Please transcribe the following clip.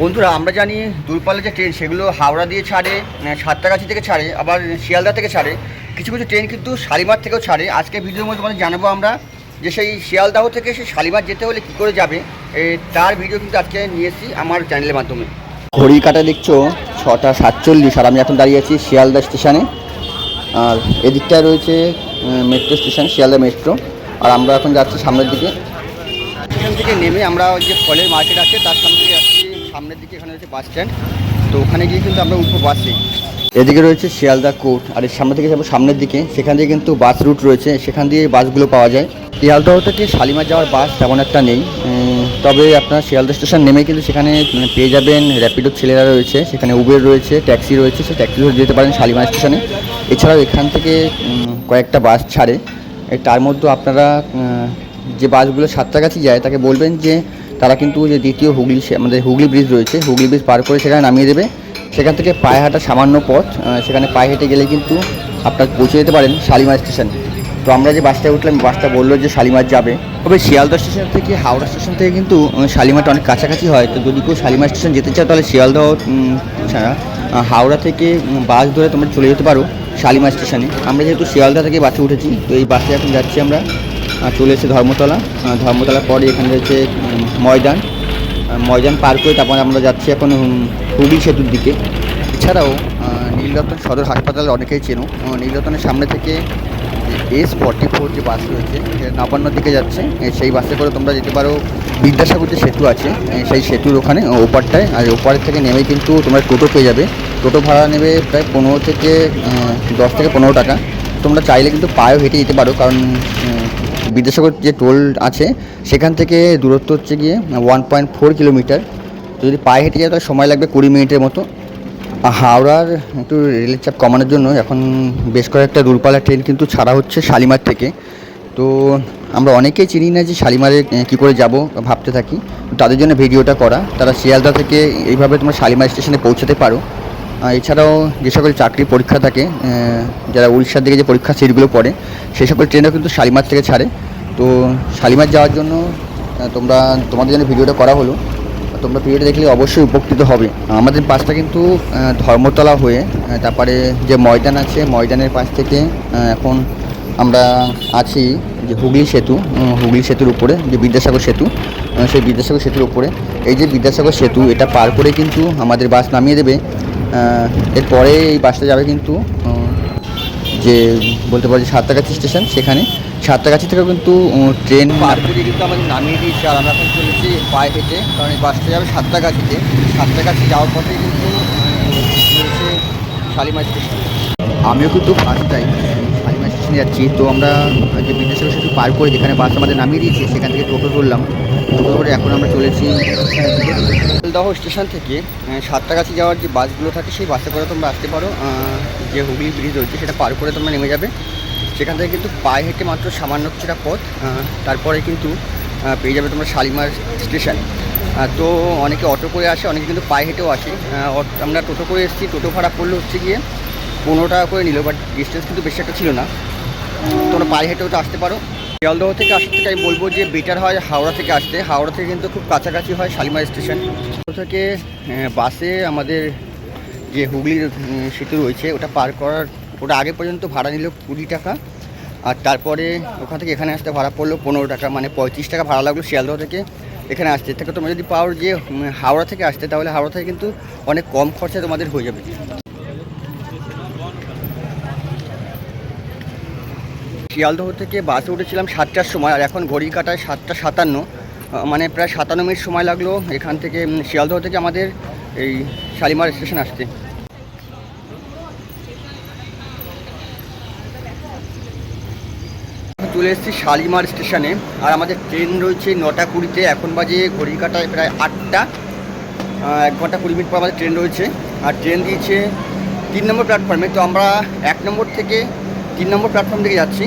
বন্ধুরা আমরা জানি দূরপাল্লা যে ট্রেন সেগুলো হাওড়া দিয়ে ছাড়ে সাতটাগাছি থেকে ছাড়ে আবার শিয়ালদা থেকে ছাড়ে। কিছু কিছু ট্রেন কিন্তু শালিমার থেকেও ছাড়ে। আজকে ভিডিওর মধ্যে তোমাদের জানাব আমরা যে সেই শিয়ালদাহ থেকে সেই শালিমার যেতে হলে কী করে যাবে তার ভিডিও কিন্তু আজকে নিয়ে এসেছি আমার চ্যানেলের মাধ্যমে। ঘড়ি কাটা দেখছ ছটা সাতচল্লিশ আর আমি এখন দাঁড়িয়ে আছি শিয়ালদা স্টেশনে। আর এদিকটায় রয়েছে মেট্রো স্টেশন শিয়ালদা মেট্রো। আর আমরা এখন যাচ্ছি সামনের দিকে। এখান থেকে নেমে আমরা ওই যে ফলের মার্কেট আছে তার সামনে যাচ্ছি। সামনের দিকে এখানে রয়েছে বাস স্ট্যান্ড তো ওখানে গিয়ে কিন্তু আমরা উঠবো বাসে এদিকে রয়েছে শিয়ালদা কোর্ট আর এর সামনে থেকে যাব সামনের দিকে। সেখান দিয়ে কিন্তু বাস রুট রয়েছে, সেখান দিয়ে বাসগুলো পাওয়া যায়। শিয়ালদাহ থেকে শালিমার যাওয়ার বাস তেমন একটা নেই তবে আপনার শিয়ালদা স্টেশন নেমে কিন্তু সেখানে পেয়ে যাবেন র্যাপিডোর ছেলেরা রয়েছে, সেখানে উবের রয়েছে ট্যাক্সি রয়েছে, সে ট্যাক্সি ধরে যেতে পারেন শালিমার স্টেশনে এছাড়াও এখান থেকে কয়েকটা বাস ছাড়ে। তার মধ্যে আপনারা যে বাসগুলো সাতটাগাছি যায়, তাকে বলবেন যে তারা কিন্তু যে দ্বিতীয় হুগলি আমাদের হুগলি ব্রিজ রয়েছে, হুগলি ব্রিজ পার করে সেখানে নামিয়ে দেবে। সেখান থেকে পায়ে হাঁটা সামান্য পথ সেখানে পায়ে হেঁটে গেলে কিন্তু আপনার পৌঁছে যেতে পারেন শালিমার স্টেশন। তো আমরা যে বাসটায় উঠলাম, বাসটা বলল যে শালিমার যাবে। তবে শিয়ালদা স্টেশন থেকে, হাওড়া স্টেশন থেকে কিন্তু শালিমারটা অনেক কাছাকাছি হয়। তো যদি কেউ শালিমার স্টেশন যেতে চাও তাহলে শিয়ালদহ হাওড়া থেকে বাস ধরে তোমরা চলে যেতে পারো শালিমার স্টেশনে। আমরা যেহেতু শিয়ালদা থেকে বাসে উঠেছি, তো এই বাসে এখন যাচ্ছি আমরা। চলে এসেছি ধর্মতলা। ধর্মতলার পরে এখানে রয়েছে ময়দান। ময়দান পার করে তারপর আমরা যাচ্ছি এখন হুগলি সেতুর দিকে। এছাড়াও নীলরতন সদর হাসপাতাল অনেকেই চেনো। নীলরতনের সামনে থেকে এস ফর্টি ফোর যে বাস রয়েছে সে নবান্নর দিকে যাচ্ছে। সেই বাসে করে তোমরা যেতে পারো, বিদ্যাসাগর যে সেতু আছে সেই সেতুর ওখানে ওপারটায়। আর ওপারের থেকে নেমে কিন্তু তোমরা টোটো পেয়ে যাবে। টোটো ভাড়া নেবে প্রায় পনেরো থেকে দশ থেকে পনেরো টাকা। তোমরা চাইলে কিন্তু পায়েও হেঁটে যেতে পারো, কারণ বিদ্যাসাগর যে টোল আছে, সেখান থেকে দূরত্ব হচ্ছে গিয়ে ওয়ান পয়েন্ট ফোর কিলোমিটার তো যদি পায়ে হেঁটে যায় তাহলে সময় লাগবে কুড়ি মিনিটের মতো। হাওড়ার একটু রেলের চাপ কমানোর জন্য এখন বেশ কয়েকটা দূরপাল্লা ট্রেন কিন্তু ছাড়া হচ্ছে শালিমার থেকে। তো আমরা অনেকেই চিনি না যে শালিমারে কী করে যাব ভাবতে থাকি। তাদের জন্য ভিডিওটা করা। তারা শিয়ালদা থেকে এইভাবে তোমরা শালিমার স্টেশনে পৌঁছাতে পারো। এছাড়াও যে সকল চাকরির পরীক্ষা থাকে যারা উড়িষ্যার দিকে যে পরীক্ষা সিটগুলো পড়ে সেই সকল ট্রেনও কিন্তু শালিমার থেকে ছাড়ে। তো শালিমার যাওয়ার জন্য তোমরা, তোমাদের জন্য ভিডিওটা করা হলো। তোমরা ভিডিওটা দেখলে অবশ্যই উপকৃত হবে। আমাদের বাসটা কিন্তু ধর্মতলা হয়ে তারপরে যে ময়দান আছে, ময়দানের পাশ থেকে এখন আমরা আছি যে হুগলি সেতু হুগলি সেতুর উপরে, যে বিদ্যাসাগর সেতু সেই বিদ্যাসাগর সেতুর উপরে। এই যে বিদ্যাসাগর সেতু, এটা পার করে কিন্তু আমাদের বাস নামিয়ে দেবে। এরপরে এই বাসটা যাবে কিন্তু যে বলতে পারি সাতটাগাছি স্টেশন সেখানে। সাতটাগাছি থেকে কিন্তু ট্রেন পার করে কিন্তু আমাদের নামিয়ে দিয়েছে আর আমরা এখন চলেছি পায়ে হেঁটে কারণ এই বাসটা যাবে সাতটাগাছিতে সাতটাগাছি যাওয়ার পথে কিন্তু শালিমার স্টেশন। আমিও কিন্তু ফার্স্ট টাইম স্টেশনে যাচ্ছি তো আমরা যে বিদ্যাসাগর সেতু পার করে যেখানে বাস আমাদের নামিয়ে দিয়েছে সেখান থেকে টোটো ধরলাম টোটো ধরে এখন আমরা চলেছি শিয়ালদহ স্টেশন থেকে আহ, সাতটাগাছি যাওয়ার যে বাসগুলো থাকে সেই বাসে করে তোমরা আসতে পারো। যে হুগলি ব্রিজ রয়েছে সেটা পার করে তোমরা নেমে যাবে। সেখান থেকে কিন্তু পায়ে হেঁটে মাত্র সামান্য কিছুটা পথ তারপরে কিন্তু পেয়ে যাবে তোমরা শালিমার স্টেশন। তো অনেকে অটো করে আসে অনেকে কিন্তু পায়ে হেঁটেও আসে। আমরা টোটো করে এসেছি টোটো ভাড়া পড়লে হচ্ছে গিয়ে পনেরো টাকা করে নিল বাট ডিস্টেন্স কিন্তু বেশি একটা ছিল না। তোমরা পায়ে হেঁটেও তো আসতে পারো। শিয়ালদহ থেকে আসতে থেকে আমি বলব যে বেটার হয় হাওড়া থেকে আসতে। হাওড়া থেকে কিন্তু খুব কাছাকাছি হয় শালিমার স্টেশন। থেকে বাসে আমাদের যে হুগলির সেতু রয়েছে, ওটা পার করার, ওটা আগে পর্যন্ত ভাড়া নিল কুড়ি টাকা। আর তারপরে ওখান থেকে এখানে আসতে ভাড়া পড়ল পনেরো টাকা মানে পঁয়ত্রিশ টাকা ভাড়া লাগল শিয়ালদহ থেকে এখানে আসতে। থেকে তোমরা যদি পাও যে হাওড়া থেকে আসতে, তাহলে হাওড়া থেকে কিন্তু অনেক কম খরচে তোমাদের হয়ে যাবে। শিয়ালদহ থেকে বাসে উঠেছিলাম সাতটার সময়, আর এখন ঘড়ি কাটায় সাতটা সাতান্ন। মানে প্রায় সাতান্ন মিনিট সময় লাগল এখান থেকে শিয়ালদহ থেকে আমাদের এই শালিমার স্টেশন আসতে। চলে এসেছি শালিমার স্টেশনে, আর আমাদের ট্রেন রয়েছে নটা কুড়িতে, এখন বাজে ঘড়ি কাটায় প্রায় আটটা। এক ঘণ্টা কুড়ি মিনিট পর আমাদের ট্রেন রয়েছে, আর ট্রেন দিয়েছে তিন নম্বর প্ল্যাটফর্মে। তো আমরা এক নম্বর থেকে তিন নম্বর প্ল্যাটফর্ম থেকে যাচ্ছি।